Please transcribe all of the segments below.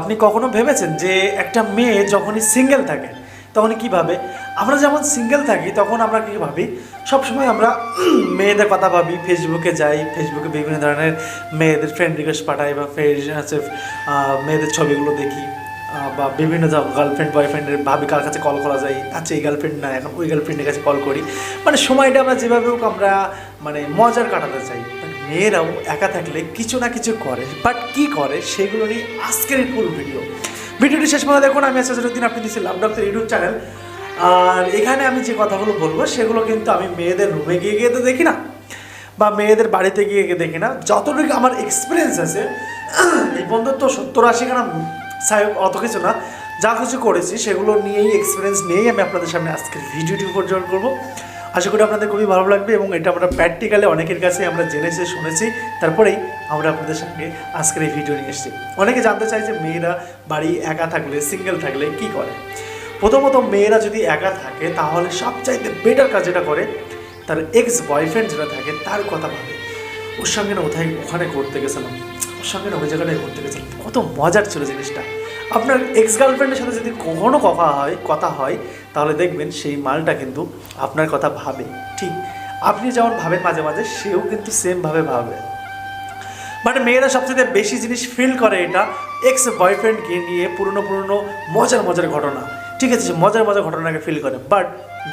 আপনি কখনো ভেবেছেন যে একটা মেয়ে যখনই সিঙ্গেল থাকে তখন কি ভাবে? আমরা যেমন সিঙ্গেল থাকি, তখন আমরা কী ভাবি? সবসময় আমরা মেয়েদের কথা ভাবি। ফেসবুকে যাই ফেসবুকে বিভিন্ন ধরনের মেয়েদের ফ্রেন্ড রিকোয়েস্ট পাঠাই বা হচ্ছে মেয়েদের ছবিগুলো দেখি বা বিভিন্ন গার্লফ্রেন্ড বয়ফ্রেন্ডের ভাবি কার কাছে কল করা যায় আচ্ছা এই গার্লফ্রেন্ড না, এখন ওই গার্লফ্রেন্ডের কাছে কল করি। মানে সময়টা আমরা যেভাবে হোক আমরা মানে মজার কাটাতে চাই। মেয়েরাও একা থাকলে কিছু না কিছু করে বাট কি করে সেগুলো নিয়ে আজকের এই ফুল ভিডিও ভিডিওটি শেষ পর্যন্ত দেখুন, আমি আসাদুদ্দিন আপনি দিচ্ছি লাভ ডক্টর ইউটিউব চ্যানেল আর এখানে আমি যে কথাগুলো বলব, সেগুলো কিন্তু আমি মেয়েদের রুমে গিয়ে গিয়ে তো দেখি না, বা মেয়েদের বাড়িতে গিয়ে গিয়ে দেখি না। যতটুকু আমার এক্সপিরিয়েন্স আছে, এই পর্যন্ত তো সত্তর আশি খানা সাহেব অত কিছু না, যা কিছু করেছি, সেগুলো নিয়েই এক্সপিরিয়েন্স নিয়েই আমি আপনাদের সামনে আজকের ভিডিওটি উপর্জন করব। আশা করি আপনাদের খুবই ভালো লাগবে এবং এটা আমরা প্র্যাকটিক্যালে অনেকের কাছে আমরা জেনেছি, শুনেছি। তারপরেই আমরা আপনাদের সঙ্গে আজকের এই ভিডিও নিয়ে এসেছি। অনেকে জানতে চাই যে মেয়েরা বাড়ি একা থাকলে সিঙ্গেল থাকলে কি করে? প্রথমত মেয়েরা যদি একা থাকে, তাহলে সবচাইতে বেটার কাজ যেটা করে, তার এক্স বয়ফ্রেন্ড যেটা থাকে, তার কথা ভাবে। ওর সঙ্গে না কোথায় ওখানে ঘুরতে গেছিলাম। ওর সঙ্গে না, ওই জায়গাটায় ঘুরতে গেছিলাম। কত মজার ছিল জিনিসটা। আপনার এক্স গার্লফ্রেন্ডের সাথে যদি কখনও কথা হয় কথা হয়, তাহলে দেখবেন সেই মালটা কিন্তু আপনার কথা ভাবে। ঠিক, আপনি যেমন ভাবেন মাঝে মাঝে, সেও কিন্তু সেমভাবে ভাবে মানে মেয়েরা সবচেয়ে বেশি জিনিস ফিল করে এটা এক্স বয়ফ্রেন্ডকে নিয়ে পুরনো পুরনো মজার মজার ঘটনা। ঠিক আছে, সে মজার মজার ঘটনাকে ফিল করে। বাট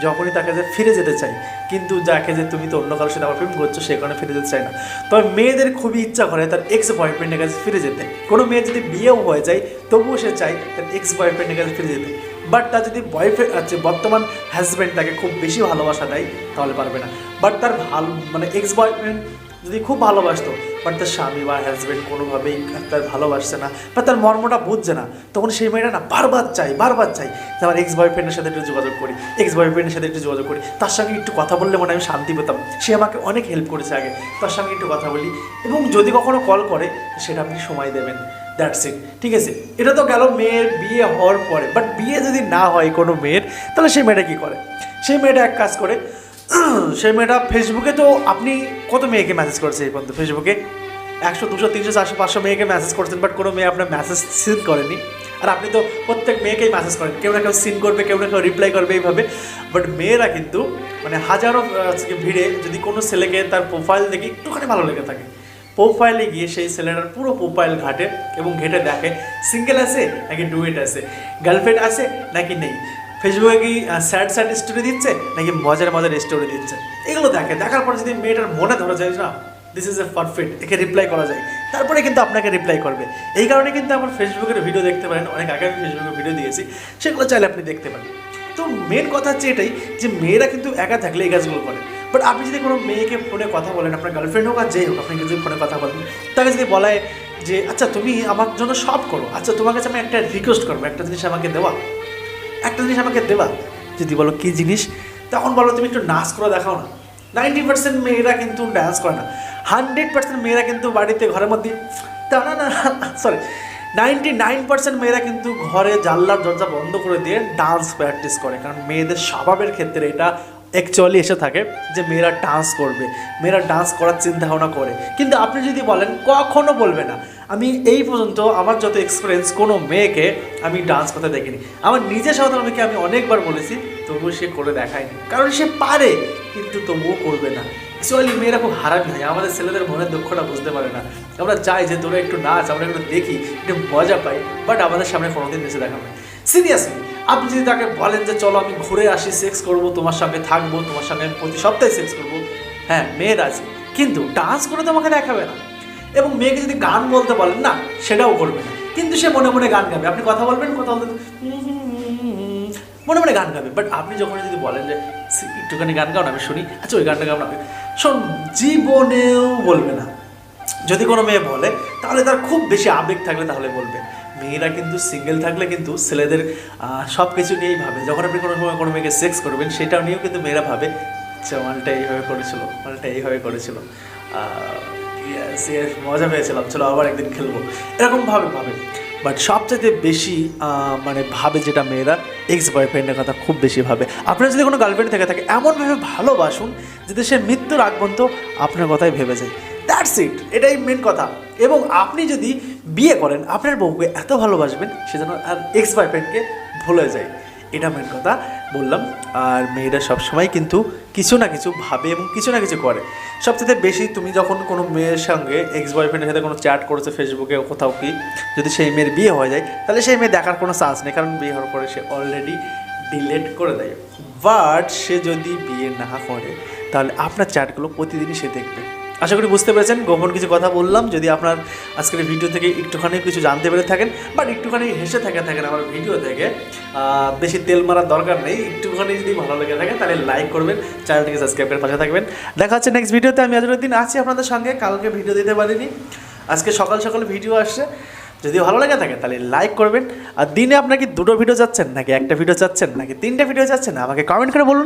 যখনই তাকে যে ফিরে যেতে চাই, কিন্তু যাকে যে তুমি তো অন্য কারোর সাথে আবার প্রেম করছ সেখানে ফিরে যেতে চায় না। তবে মেয়েদের খুবই ইচ্ছা করে তার এক্স বয়ফ্রেন্ডের কাছে ফিরে যেতে। কোনো মেয়ে যদি বিয়েও হয়ে যায়, তবুও সে চায় তার এক্স বয়ফ্রেন্ডের কাছে ফিরে যেতে। বাট তার যদি বয়ফ্রেন্ড আছে বর্তমান হাজব্যান্ড তাকে খুব বেশি ভালোবাসা দেয়, তাহলে পারবে না। বাট তার ভালো মানে এক্স বয়ফ্রেন্ড যদি খুব ভালোবাসতো বাট তার স্বামী বা হাজব্যান্ড কোনোভাবেই তার ভালোবাসছে না, বা তার মর্মটা বুঝছে না, তখন সেই মেয়েটা না বারবার চাই বারবার চাই যে আমার এক্স বয়ফ্রেন্ডের সাথে একটু যোগাযোগ করি এক্স বয়ফ্রেন্ডের সাথে একটু যোগাযোগ করি। তার সঙ্গে একটু কথা বললে মনে আমি শান্তি পেতাম। সে আমাকে অনেক হেল্প করেছে আগে। তার সঙ্গে একটু কথা বলি। এবং যদি কখনো কল করে, সেটা আপনি সময় দেবেন। দ্যাটস ইট ঠিক আছে? এটা তো গেল মেয়ের বিয়ে হওয়ার পরে। বাট বিয়ে যদি না হয় কোনো মেয়ের, তাহলে সেই মেয়েটা কী করে? সেই মেয়েটা এক কাজ করে সেই মেয়েটা ফেসবুকে, তো আপনি কত মেয়েকে মেসেজ করেছে এই পর্যন্ত ফেসবুকে? একশো, দুশো, তিনশো, চারশো, পাঁচশো মেয়েকে মেসেজ করছেন বাট কোনো মেয়ে আপনার মেসেজ সিন করেনি। আর আপনি তো প্রত্যেক মেয়েকেই মেসেজ করেন, কেউ না কেউ সিন করবে, কেউ না কেউ রিপ্লাই করবে এইভাবে। বাট মেয়েরা কিন্তু মানে হাজারো আজকে ভিড়ে যদি কোনো ছেলেকে তার প্রোফাইল দেখে একটুখানি ভালো লেগে থাকে প্রোফাইলে গিয়ে সেই ছেলেটার পুরো প্রোফাইল ঘাটে এবং ঘেটে দেখে সিঙ্গেল আছে নাকি ডুয়েট আছে গার্লফ্রেন্ড আছে নাকি নেই? ফেসবুকে কি স্যাড স্যাড স্টোরি দিচ্ছে, নাকি মজার মজার স্টোরি দিচ্ছে? এগুলো দেখে, দেখার পর যদি মেয়েটার মনে ধরে যায়, না দিস ইজ এ পারফেক্ট একে রিপ্লাই করা যায়। তারপরে কিন্তু আপনাকে রিপ্লাই করবে। এই কারণে কিন্তু আমার ফেসবুকের ভিডিও দেখতে পারেন, অনেক আগে আমি ফেসবুকে ভিডিও দিয়েছি, সেগুলো চাইলে আপনি দেখতে পারেন। তো মেন কথা হচ্ছে এটাই, যে মেয়েরা কিন্তু একা থাকলে এই কাজগুলো করে। বাট আপনি যদি কোনো মেয়েকে ফোনে কথা বলেন, আপনার গার্লফ্রেন্ড হোক আর যেই হোক আপনি যদি ফোনে কথা বলেন, তাকে যদি বলায় যে আচ্ছা তুমি আমার জন্য সব করো আচ্ছা তোমার কাছে আমি একটা রিকোয়েস্ট করব, একটা জিনিস আমাকে দেওয়া। একটা জিনিস আমাকে দেওয়া যদি বলো কী জিনিস? তখন বলো তুমি একটু নাচ করে দেখাও না। নাইনটি পার্সেন্ট মেয়েরা কিন্তু ডান্স করে না। হান্ড্রেড পার্সেন্ট মেয়েরা কিন্তু বাড়িতে ঘরের মধ্যে তা না না সরি নাইনটি নাইন পার্সেন্ট মেয়েরা কিন্তু ঘরে জানলার দরজা বন্ধ করে দিয়ে ডান্স প্র্যাকটিস করে। কারণ মেয়েদের স্বভাবের ক্ষেত্রে এটা অ্যাকচুয়ালি এসে থাকে যে মেয়েরা ডান্স করবে। মেয়েরা ডান্স করার চিন্তা ভাবনা করে। কিন্তু আপনি যদি বলেন কখনও বলবে না। আমি এই পর্যন্ত আমার যত এক্সপিরিয়েন্স কোনো মেয়েকে আমি ডান্স করতে দেখিনি। আমার নিজের সহধর্মীকে আমি অনেকবার বলেছি, তবুও সে করে দেখায়নি। কারণ সে পারে, কিন্তু তবুও করবে না। অ্যাকচুয়ালি মেয়েরা খুব হারামি হয়। আমাদের ছেলেদের মনের দুঃখটা বুঝতে পারে না। আমরা চাই যে তোরা একটু নাচ, আমরা একটু দেখি, একটু মজা পাই বাট আমাদের সামনে কোনোদিন বেঁচে দেখাবে সিরিয়াসলি আপনি যদি তাকে বলেন যে, চলো আমি ঘুরে আসি সেক্স করব, তোমার সঙ্গে থাকব, তোমার সঙ্গে প্রতি সপ্তাহে সেক্স করব। হ্যাঁ মেয়ের আছে। কিন্তু ডান্স করে তোমাকে দেখাবে না। এবং মেয়েকে যদি গান বলতে বলেন, না, সেটাও করবে না। কিন্তু সে মনে মনে গান গাবে। আপনি কথা বলবেন, কথা বলতে মনে মনে গান গাবে। বাট আপনি যখন যদি বলেন যে একটুখানি গান গাও না, আমি শুনি। আচ্ছা ওই গানটা গাও না শোন, জীবনেও বলবে না। যদি কোনো মেয়ে বলে, তাহলে তার খুব বেশি আবেগ থাকলে তাহলে বলবে। মেয়েরা কিন্তু সিঙ্গেল থাকলে কিন্তু ছেলেদের সব কিছু নিয়েই ভাবে। যখন আপনি কোনো সময় কোনো মেয়েকে সেক্স করবেন, সেটাও নিয়েও কিন্তু মেয়েরা ভাবে আচ্ছা মালটা এইভাবে করেছিল, মালটা এইভাবে করেছিল। মজা পেয়েছিলাম। চলো আবার একদিন খেলব। এরকম ভাবে ভাবে। বাট সবচেয়ে বেশি মানে ভাবে যেটা মেয়েরা এক্স বয়ফ্রেন্ডের কথা খুব বেশি ভাবে। আপনার যদি কোনো গার্লফ্রেন্ড থেকে থাকে এমনভাবে ভালোবাসুন যাতে সে মৃত্যুর আগ পর্যন্ত আপনার কথাই ভেবে যায়। দ্যাটস ইট এটাই মেন কথা। এবং আপনি যদি বিয়ে করেন, আপনার বউকে এত ভালোবাসবেন, সে যেন এক্স বয়ফ্রেন্ডকে ভুলে যায়। এটা মেন কথা বললাম। আর মেয়েরা সবসময় কিন্তু কিছু না কিছু ভাবে এবং কিছু না কিছু করে। সবচেয়ে বেশি তুমি যখন কোনো মেয়ের সঙ্গে এক্স বয়ফ্রেন্ডের সাথে কোনো চ্যাট করেছ ফেসবুকে কোথাও কি, যদি সেই মেয়ের বিয়ে হয়ে যায়, তাহলে সেই মেয়ে দেখার কোনো চান্স নেই। কারণ বিয়ে হওয়ার পরে সে অলরেডি ডিলেট করে দেয়। বাট সে যদি বিয়ে না করে, তাহলে আপনার চ্যাটগুলো প্রতিদিনই সে দেখবে। আশা করি বুঝতে পেরেছেন। গোপন কিছু কথা বললাম। যদি আপনার আজকের ভিডিও থেকে একটুখানি কিছু জানতে পেরে থাকেন, বাট একটুখানি হেসে থাকে থাকেন আমার ভিডিও থেকে বেশি তেল মারার দরকার নেই। একটুখানি যদি ভালো লেগে থাকে, তাহলে লাইক করবেন চ্যানেলটিকে সাবস্ক্রাইব করে পাশে থাকবেন। দেখা হচ্ছে নেক্সট ভিডিওতে। আমি আজকের দিন আছি আপনাদের সঙ্গে। কালকে ভিডিও দিতে পারিনি। আজকে সকাল সকাল ভিডিও আসছে। যদি ভালো লেগে থাকে, তাহলে লাইক করবেন। আর দিনে আপনার কি দুটো ভিডিও চাচ্ছেন নাকি একটা ভিডিও চাচ্ছেন নাকি তিনটে ভিডিও চাচ্ছেন আমাকে কমেন্ট করে বলুন।